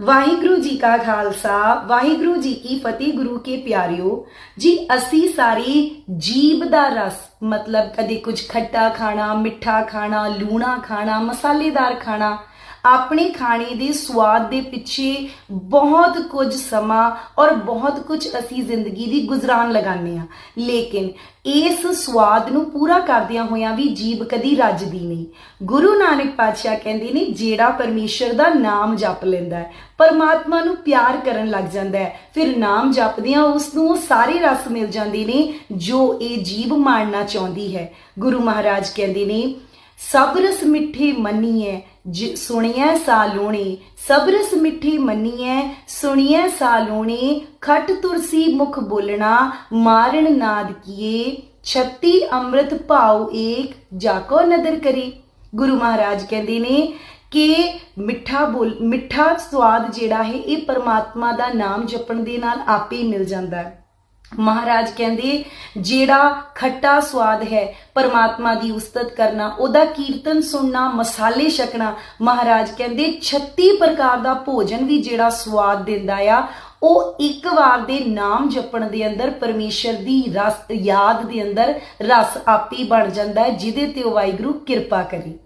ਵਾਹਿਗੁਰੂ ਜੀ ਕਾ ਖਾਲਸਾ, ਵਾਹਿਗੁਰੂ ਜੀ ਕੀ ਫਤਿਹ ਗੁਰੂ ਕੇ ਪਿਆਰਿਓ। ਜੀ, ਅਸੀਂ ਸਾਰੇ ਜੀਬ ਦਾ ਰਸ, ਮਤਲਬ ਕਦੇ ਕੁਝ ਖੱਟਾ ਖਾਣਾ, ਮਿੱਠਾ ਖਾਣਾ, ਲੂਣਾ ਖਾਣਾ, ਮਸਾਲੇਦਾਰ ਖਾਣਾ ਆਪਣੇ ਖਾਣੇ ਦੇ ਸਵਾਦ ਦੇ ਪਿੱਛੇ ਬਹੁਤ ਕੁਝ ਸਮਾਂ ਔਰ ਬਹੁਤ ਕੁਝ ਅਸੀਂ ਜ਼ਿੰਦਗੀ ਦੀ ਗੁਜ਼ਰਾਨ ਲਗਾਉਂਦੇ ਆ ਲੇਕਿਨ ਇਸ ਸਵਾਦ ਨੂੰ ਪੂਰਾ ਕਰਦਿਆਂ ਹੋਇਆਂ ਵੀ ਜੀਬ ਕਦੀ ਰੱਜਦੀ ਨਹੀਂ। ਗੁਰੂ ਨਾਨਕ ਪਾਤਸ਼ਾਹ ਕਹਿੰਦੇ ਨੇ, ਜਿਹੜਾ ਪਰਮੇਸ਼ਰ ਦਾ ਨਾਮ ਜਪ ਲੈਂਦਾ ਹੈ, ਪਰਮਾਤਮਾ ਨੂੰ ਪਿਆਰ ਕਰਨ ਲੱਗ ਜਾਂਦਾ ਹੈ, ਫਿਰ ਨਾਮ ਜਪਦਿਆਂ ਉਸ ਨੂੰ ਉਹ ਸਾਰੇ ਰਸ ਮਿਲ ਜਾਂਦੇ ਨੇ ਜੋ ਇਹ ਜੀਬ ਮਾਣਨਾ ਚਾਹੁੰਦੀ ਹੈ। ਗੁਰੂ ਮਹਾਰਾਜ ਕਹਿੰਦੇ ਨੇ ਸਬਰਸ ਰਸ ਮਿੱਠੇ ਮੰਨੀਐ, ਜਿ- ਸੁਣੀਐ ਸਾਲੋਣੇ। ਸਭ ਰਸ ਮਿੱਠੇ ਮੰਨੀਐ, ਸੁਣੀਐ ਸਾਲੋਣੇ। ਖਟ ਤੁਰਸੀ ਮੁਖ ਬੋਲਣਾ, ਮਾਰਨ ਨਾਦ ਕੀਏ। ਛੱਤੀ ਅੰਮ੍ਰਿਤ ਭਾਉ ਏਕ, ਜਾਕੋ ਨਦਰ ਕਰੇ। ਗੁਰੂ ਮਹਾਰਾਜ ਕਹਿੰਦੇ ਨੇ ਕਿ ਮਿੱਠਾ ਬੋਲ, ਮਿੱਠਾ ਸਵਾਦ ਜਿਹੜਾ ਹੈ, ਇਹ ਪਰਮਾਤਮਾ ਦਾ ਨਾਮ ਜਪਣ ਦੇ ਨਾਲ ਆਪੇ ਮਿਲ ਜਾਂਦਾ ਹੈ। ਮਹਾਰਾਜ ਕਹਿੰਦੇ, ਜਿਹੜਾ ਖੱਟਾ ਸਵਾਦ ਹੈ ਪਰਮਾਤਮਾ ਦੀ ਉਸਤਤ ਕਰਨਾ, ਉਹਦਾ ਕੀਰਤਨ ਸੁਣਨਾ, ਮਸਾਲੇ ਛਕਣਾ, ਮਹਾਰਾਜ ਕਹਿੰਦੇ 36 ਪ੍ਰਕਾਰ ਦਾ ਭੋਜਨ ਵੀ ਜਿਹੜਾ ਸਵਾਦ ਦਿੰਦਾ ਆ, ਉਹ ਇੱਕ ਵਾਰ ਦੇ ਨਾਮ ਜਪਣ ਦੇ ਅੰਦਰ, ਪਰਮੇਸ਼ਰ ਦੀ ਰਸ, ਯਾਦ ਦੇ ਅੰਦਰ ਰਸ ਆਪੀ ਬਣ ਜਾਂਦਾ ਹੈ, ਜਿਹਦੇ ਤੇ ਉਹ ਵਾਹਿਗੁਰੂ ਕਿਰਪਾ ਕਰੇ।